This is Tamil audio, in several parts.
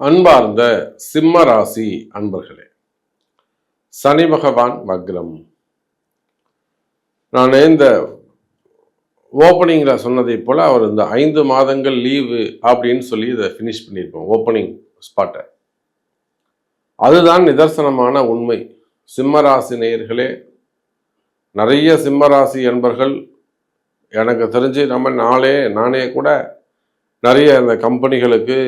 அன்பார்ந்த சிம்ம ராசி அன்பர்களே சனி பகவான் வக்ரம். நான் இந்த ஓப்பனிங்கில் சொன்னதை போல் அவர் இந்த ஐந்து மாதங்கள் லீவு அப்படின்னு சொல்லி இதை ஃபினிஷ் பண்ணியிருப்போம் ஓப்பனிங் ஸ்பாட்டை அதுதான் நிதர்சனமான உண்மை. சிம்மராசி நேயர்களே நிறைய சிம்மராசி அன்பர்கள் எனக்கு தெரிஞ்சு நம்ம நாளே நானே கூட நிறைய இந்த கம்பெனிகளுக்கு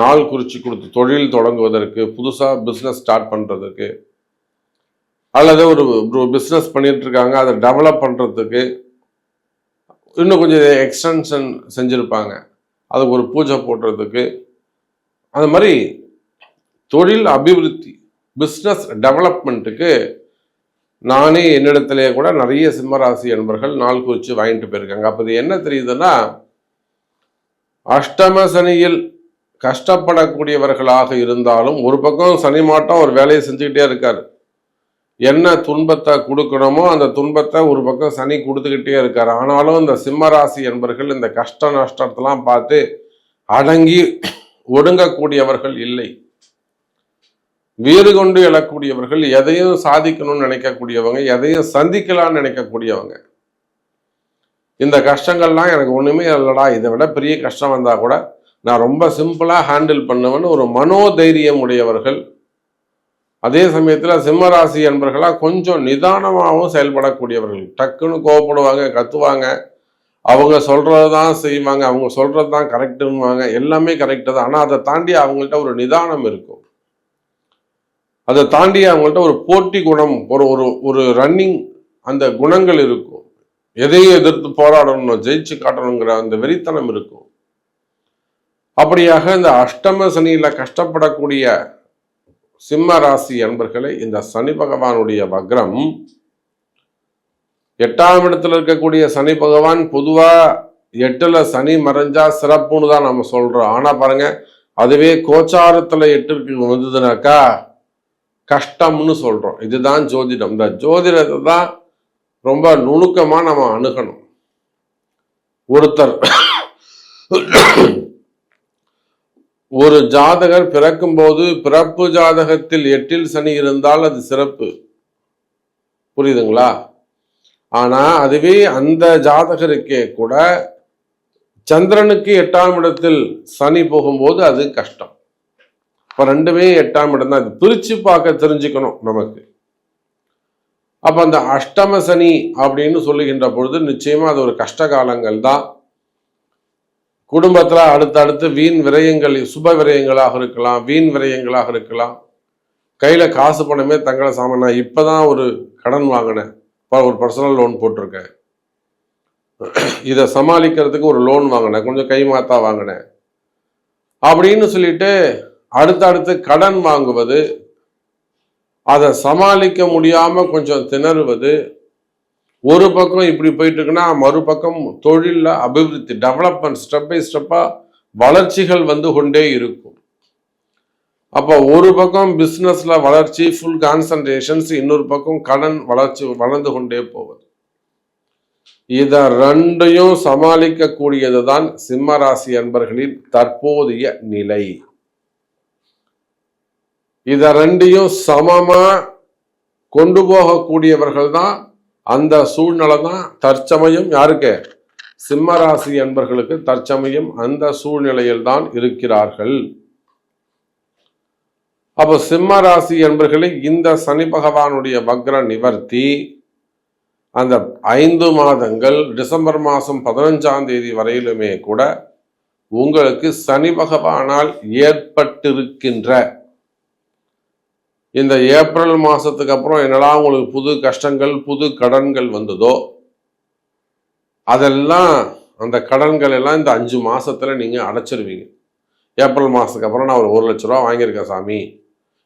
நாள் குறித்து கொடுத்து தொழில் தொடங்குவதற்கு புதுசாக பிஸ்னஸ் ஸ்டார்ட் பண்ணுறதுக்கு அல்லது ஒரு பிஸ்னஸ் பண்ணிகிட்ருக்காங்க அதை டெவலப் பண்ணுறதுக்கு இன்னும் கொஞ்சம் எக்ஸ்டென்ஷன் செஞ்சுருப்பாங்க. அதுக்கு ஒரு பூஜை போடுறதுக்கு. அது மாதிரி தொழில் அபிவிருத்தி பிஸ்னஸ் டெவலப்மெண்ட்டுக்கு நானே என்னிடத்துலேயே கூட நிறைய சிம்மராசி என்பர்கள் நாள் குறித்து வாங்கிட்டு போயிருக்காங்க. அப்போ இது என்ன தெரியுதுன்னா அஷ்டம சனியில் கஷ்டப்படக்கூடியவர்களாக இருந்தாலும் ஒரு பக்கம் சனி மாட்டம் ஒரு வேலையை செஞ்சுக்கிட்டே இருக்கார். என்ன துன்பத்தை கொடுக்கணுமோ அந்த துன்பத்தை ஒரு பக்கம் சனி கொடுத்துக்கிட்டே இருக்கார். ஆனாலும் இந்த சிம்மராசி என்பர்கள் இந்த கஷ்ட நஷ்டத்தெல்லாம் பார்த்து அடங்கி ஒடுங்கக்கூடியவர்கள் இல்லை. வீறு கொண்டு எழக்கூடியவர்கள் எதையும் சாதிக்கணும்னு நினைக்கக்கூடியவங்க எதையும் சந்திக்கலாம்னு நினைக்கக்கூடியவங்க. இந்த கஷ்டங்கள்லாம் எனக்கு ஒண்ணுமே இல்லடா இதை விட பெரிய கஷ்டம் வந்தா கூட நான் ரொம்ப சிம்பிளாக ஹேண்டில் பண்ணுவேன்னு ஒரு மனோதைரியம் உடையவர்கள் அதே சமயத்தில் சிம்மராசி என்பர்களாக கொஞ்சம் நிதானமாகவும் செயல்படக்கூடியவர்கள். டக்குன்னு கோவப்படுவாங்க கத்துவாங்க. அவங்க சொல்கிறது தான் செய்வாங்க அவங்க சொல்கிறது தான் கரெக்டுன்னுவாங்க. எல்லாமே கரெக்டு தான். ஆனால் அதை தாண்டி அவங்கள்ட்ட ஒரு நிதானம் இருக்கும். அதை தாண்டி அவங்கள்ட்ட ஒரு போட்டி குணம் ஒரு ஒரு ஒரு ரன்னிங் அந்த குணங்கள் இருக்கும். எதையும் எதிர்த்து போராடணும் ஜெயிச்சு காட்டணுங்கிற அந்த வெறித்தனம் இருக்கும். அப்படியாக இந்த அஷ்டம சனியில் கஷ்டப்படக்கூடிய சிம்ம ராசி அன்பர்களை இந்த சனி பகவானுடைய வக்ரம் எட்டாம் இடத்துல இருக்கக்கூடிய சனி பகவான் பொதுவாக எட்டில் சனி மறைஞ்சா சிறப்புன்னு தான் நம்ம சொல்கிறோம் ஆனால் பாருங்க அதுவே கோச்சாரத்தில் எட்டுக்கு வந்ததுனாக்கா கஷ்டம்னு சொல்கிறோம் இதுதான் ஜோதிடம். இந்த ஜோதிடத்தை தான் ரொம்ப நுணுக்கமாக நம்ம அணுகணும். ஒருத்தர் ஒரு ஜாதகர் பிறக்கும்போது பிறப்பு ஜாதகத்தில் எட்டில் சனி இருந்தால் அது சிறப்பு. புரியுதுங்களா? ஆனா அதுவே அந்த ஜாதகருக்கே கூட சந்திரனுக்கு எட்டாம் இடத்தில் சனி போகும்போது அது கஷ்டம். இப்போ ரெண்டுமே எட்டாம் இடம் தான். இது பிரிச்சு பார்க்க தெரிஞ்சுக்கணும் நமக்கு. அப்ப அந்த அஷ்டம சனி அப்படின்னு சொல்லுகின்ற பொழுது நிச்சயமா அது ஒரு கஷ்ட காலங்கள் தான். குடும்பத்தில் அடுத்தடுத்து வீண் விரயங்கள் சுப விரயங்களாக இருக்கலாம் வீண் விரயங்களாக இருக்கலாம். கையில் காசு பணமே தங்கட சாமான். நான் இப்பதான் ஒரு கடன் வாங்கினேன். ஒரு பர்சனல் லோன் போட்டிருக்கேன். இதை சமாளிக்கிறதுக்கு ஒரு லோன் வாங்கினேன். கொஞ்சம் கை மாத்தா வாங்கினேன். அப்படின்னு சொல்லிட்டு அடுத்தடுத்து கடன் வாங்குவது அதை சமாளிக்க முடியாமல் கொஞ்சம் திணறுவது ஒரு பக்கம் இப்படி போயிட்டு இருக்குன்னா மறுபக்கம் தொழிலில் அபிவிருத்தி டெவலப்மெண்ட் ஸ்டெப் பை ஸ்டெப்பாக வளர்ச்சிகள் வந்து கொண்டே இருக்கும். அப்போ ஒரு பக்கம் பிஸ்னஸில் வளர்ச்சி ஃபுல் கான்சன்ட்ரேஷன்ஸ் இன்னொரு பக்கம் கடன் வளர்ச்சி வளர்ந்து கொண்டே போவது இதை ரெண்டையும் சமாளிக்கக்கூடியது தான் சிம்மராசி அன்பர்களின் தற்போதைய நிலை. இதை ரெண்டையும் சமமா கொண்டு போகக்கூடியவர்கள் தான் அந்த சூழ்நிலை தான் தற்சமயம் யாருக்கு? சிம்மராசி என்பர்களுக்கு அன்பர்களுக்கு தற்சமயம் அந்த சூழ்நிலையில் தான் இருக்கிறார்கள். அப்போ சிம்மராசி என்பர்களை இந்த சனி பகவானுடைய வக்ர நிவர்த்தி அந்த ஐந்து மாதங்கள் டிசம்பர் மாதம் பதினஞ்சாம் தேதி வரையிலுமே கூட உங்களுக்கு சனி பகவானால் ஏற்பட்டிருக்கின்ற இந்த ஏப்ரல் மாதத்துக்கு அப்புறம் என்னெல்லாம் உங்களுக்கு புது கஷ்டங்கள் புது கடன்கள் வந்ததோ அதெல்லாம் அந்த கடன்கள் எல்லாம் இந்த அஞ்சு மாதத்தில் நீங்கள் அடைச்சிருவீங்க. ஏப்ரல் மாதத்துக்கு அப்புறம் நான் ஒரு ஒரு லட்ச ரூபா வாங்கியிருக்கேன் சாமி.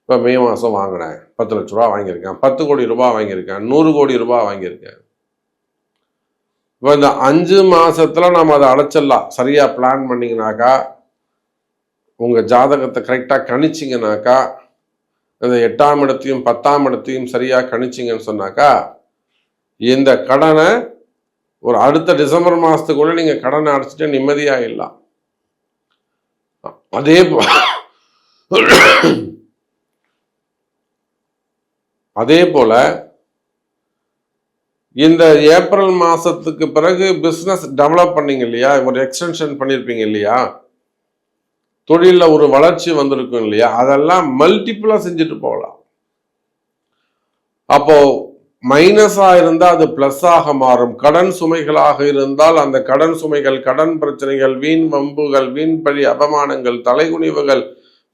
இப்போ மே மாதம் வாங்கினேன் பத்து லட்ச ரூபா வாங்கியிருக்கேன். பத்து கோடி ரூபாய் வாங்கியிருக்கேன். நூறு கோடி ரூபாய் வாங்கியிருக்கேன். இப்போ இந்த அஞ்சு மாதத்தில் நம்ம அதை அடைச்சிடலாம். சரியாக பிளான் பண்ணிங்கனாக்கா உங்கள் ஜாதகத்தை கரெக்டாக கணிச்சிங்கனாக்கா அந்த எட்டாம் இடத்தையும் பத்தாம் இடத்தையும் சரியாக கணிச்சிங்கன்னு சொன்னாக்கா இந்த கடனை ஒரு அடுத்த டிசம்பர் மாதத்துக்குள்ள நீங்கள் கடனை அடைச்சிட்டு நிம்மதியாக இல்லாம். அதே அதே போல இந்த ஏப்ரல் மாதத்துக்கு பிறகு பிஸ்னஸ் டெவலப் பண்ணீங்க இல்லையா? ஒரு எக்ஸ்டென்ஷன் பண்ணியிருப்பீங்க இல்லையா? தொழிலில் ஒரு வளர்ச்சி வந்திருக்கும் இல்லையா? அதெல்லாம் மல்டிப்புளாக செஞ்சுட்டு போகலாம். அப்போ மைனஸாக இருந்தால் அது ப்ளஸ்ஸாக மாறும். கடன் சுமைகளாக இருந்தால் அந்த கடன் சுமைகள் கடன் பிரச்சனைகள் வீண் வம்புகள் வீண் பழி அபமானங்கள் தலைகுனிவுகள்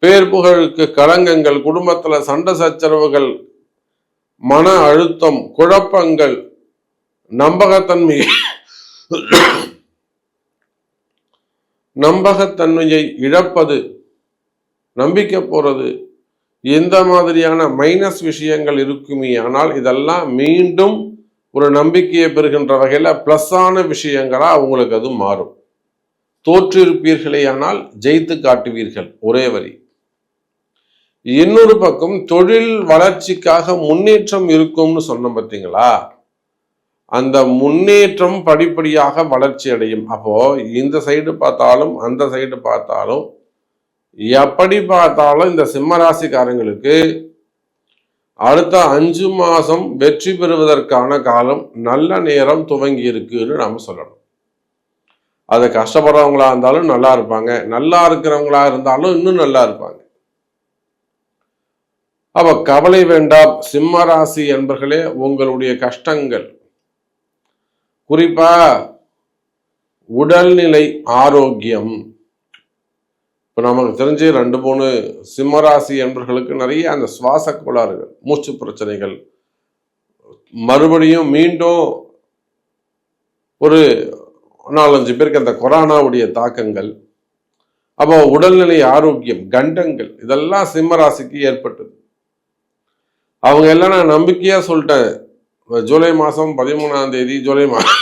பேர் புகழுக்கு களங்கங்கள் குடும்பத்தில் சண்டை சச்சரவுகள் மன அழுத்தம் குழப்பங்கள் நம்பகத்தன்மை நம்பகத்தன்மையை இழப்பது நம்பிக்கை போறது எந்த மாதிரியான மைனஸ் விஷயங்கள் இருக்குமே ஆனால் இதெல்லாம் மீண்டும் ஒரு நம்பிக்கையை பெறுகின்ற வகையில் ப்ளஸ்ஸான விஷயங்களாக அவங்களுக்கு அது மாறும். தோற்றிருப்பீர்களே ஆனால் ஜெயித்து காட்டுவீர்கள் ஒரே வரி. இன்னொரு பக்கம் தொழில் வளர்ச்சிக்காக முன்னேற்றம் இருக்கும்னு சொன்னோம் பார்த்தீங்களா அந்த முன்னேற்றம் படிப்படியாக வளர்ச்சி அடையும். அப்போ இந்த சைடு பார்த்தாலும் அந்த சைடு பார்த்தாலும் எப்படி பார்த்தாலும் இந்த சிம்ம ராசிக்காரங்களுக்கு அடுத்த அஞ்சு மாதம் வெற்றி பெறுவதற்கான காலம் நல்ல நேரம் துவங்கி இருக்குன்னு நாம் சொல்லணும். அது கஷ்டப்படுறவங்களா இருந்தாலும் நல்லா இருப்பாங்க. நல்லா இருக்கிறவங்களா இருந்தாலும் இன்னும் நல்லா இருப்பாங்க. அப்ப கவலை வேண்டாம். சிம்ம ராசி என்பர்களே உங்களுடைய கஷ்டங்கள் குறிப்பா உடல்நிலை ஆரோக்கியம். இப்போ நமக்கு தெரிஞ்சு ரெண்டு மூணு சிம்மராசி என்பர்களுக்கு நிறைய அந்த சுவாச கோளாறுகள் மூச்சு பிரச்சனைகள். மறுபடியும் மீண்டும் ஒரு நாலஞ்சு பேருக்கு அந்த கொரோனாவுடைய தாக்கங்கள். அப்போ உடல்நிலை ஆரோக்கியம் கண்டங்கள் இதெல்லாம் சிம்மராசிக்கு ஏற்பட்டது. அவங்க எல்லாம் நான் நம்பிக்கையா சொல்லிட்டேன். ஜூலை மாதம் பதிமூணாம் தேதி ஜூலை மாதம்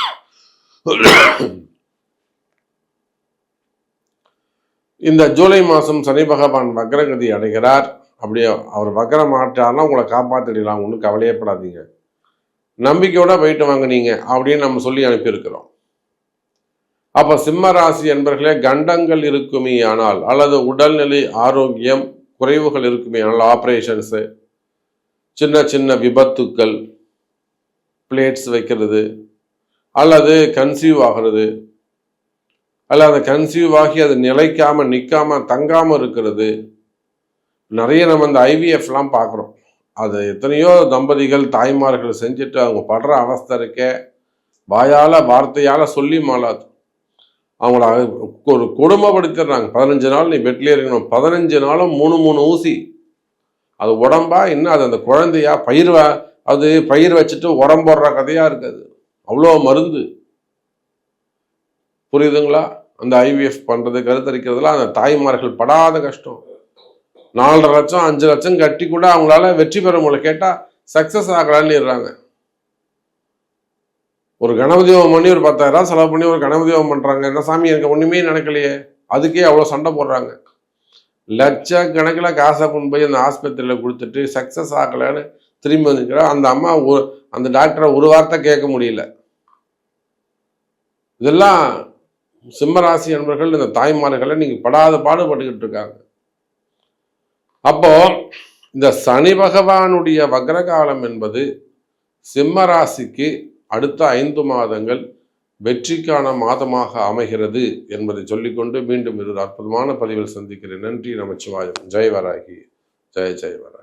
இந்த ஜூலை மாதம் சனி பகவான் வக்ரகதி அடைகிறார். அப்படியே அவர் வக்ரம் ஆட்டாலும் உங்களை காப்பாற்றிடலாம் ஒன்றும் கவலையப்படாதீங்க. நம்பிக்கையோட போயிட்டு வாங்க நீங்க அப்படின்னு நம்ம சொல்லி அனுப்பியிருக்கிறோம். அப்போ சிம்ம ராசி என்பர்களே கண்டங்கள் இருக்குமே ஆனால் அல்லது உடல்நிலை ஆரோக்கியம் குறைவுகள் இருக்குமே ஆனால் ஆப்ரேஷன்ஸு சின்ன சின்ன விபத்துக்கள் பிளேட்ஸ் வைக்கிறது அல்லது கன்சீவ் ஆகிறது அல்ல அதை கன்சீவ் ஆகி அது நிலைக்காம நிற்காம தங்காம இருக்கிறது. நிறைய நம்ம இந்த ஐவிஎஃப்லாம் பார்க்குறோம். அது எத்தனையோ தம்பதிகள் தாய்மார்கள் செஞ்சுட்டு அவங்க படுற அவஸ்தை இருக்க. வாயால் வார்த்தையால் சொல்லி மாளாது. அவங்கள ஒரு குடும்பப்படுத்திடுறாங்க பதினஞ்சு நாள் நீ பெட்லேயே இருக்கணும். பதினஞ்சு நாளும் மூணு மூணு ஊசி. அது உடம்பா இன்னும் அது அந்த குழந்தையா பயிர் அது பயிர் வச்சுட்டு உடம்போடுற கதையாக இருக்காது. அவ்வளோ மருந்து. புரியுதுங்களா? அந்த ஐவிஎஃப் பண்ணுறது கருத்தரிக்கிறதுலாம் அந்த தாய்மார்கள் படாத கஷ்டம். நாலரை லட்சம் அஞ்சு லட்சம் கட்டி கூட அவங்களால வெற்றி பெற முடியல. கேட்டால் சக்ஸஸ் ஆகலான்னு ஒரு கணபதி பண்ணி ஒரு பத்தாயிரம் செலவு பண்ணி ஒரு கணபதி பண்ணுறாங்க என்ன சாமி எனக்கு ஒன்றுமே நடக்கலையே. அதுக்கே அவ்வளோ சண்டை போடுறாங்க. லட்சக்கணக்கில் காசை கொண்டு போய் அந்த ஆஸ்பத்திரியில் கொடுத்துட்டு சக்ஸஸ் ஆகலைன்னு திரும்பி வந்துக்கிறோம் அந்த அம்மா அந்த டாக்டரை ஒரு வார்த்தை கேட்க முடியல. இதெல்லாம் சிம்மராசி நண்பர்கள் இந்த தாய்மார்களை நீங்க படாத பாடுபட்டுக்கிட்டு இருக்காங்க. அப்போ இந்த சனி பகவானுடைய வக்ரகாலம் என்பது சிம்மராசிக்கு அடுத்த ஐந்து மாதங்கள் வெற்றிக்கான மாதமாக அமைகிறது என்பதை சொல்லிக்கொண்டு மீண்டும் இரு அற்புதமான பதிவில் சந்திக்கிறேன். நன்றி நமச்சிவாயம். ஜெயவராகி. ஜெய ஜெயவராகி.